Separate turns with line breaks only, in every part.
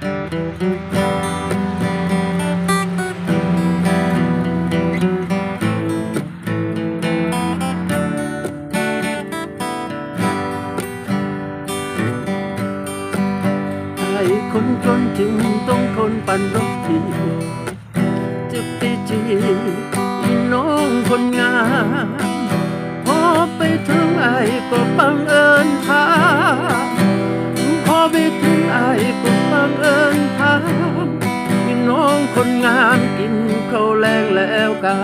ไอ้คนจนจึงต้องทนปันรถทีจะไปจีอีน้องคนงามพอไปถึงไอ้ก็บังเอิญ คนงามกินข้าวแรงแล้วกา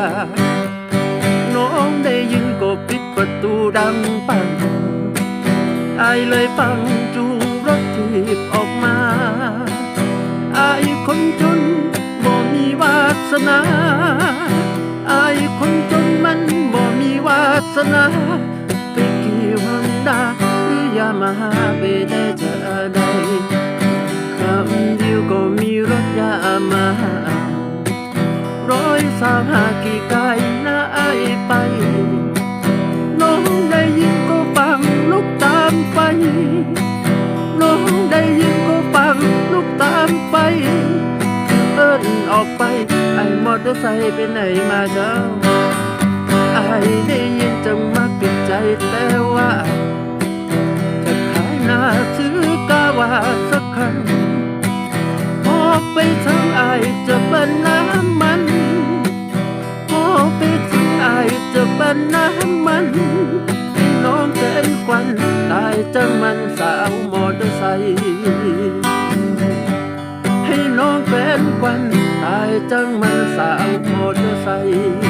น้องได้ยินก็ปิดประตูดังปังอายเลยฟังจูงรถทีบออกมาอายคนจนบ่มีวาสนาอายคนจนมันบ่มีวาสนาไปกี่วันดาหรือยามาหาไปได้จะใดคำเดียวก็มีรถยามา หาร้อยสามหากี่กายนะอายไป น้องได้ยินก็ฟังลุกตามไป น้องได้ยินก็ฟังลุกตามไป เอิ้นออกไป ไอมอเตอร์ไซค์ไปไหนมาเจ้าไอได้ยินจังมาปิดใจแต่ว่าจะขายหน้าซื้อกาวาสักคันออกไปทางไอจะเบิ้ลน้ำ จะเป็นน้ำมันให้น้องเกินควันตายจังมันสาวมอเตอร์ไซค์ให้น้องเป็นควันตายจังมันสาวมอเตอร์ไซค์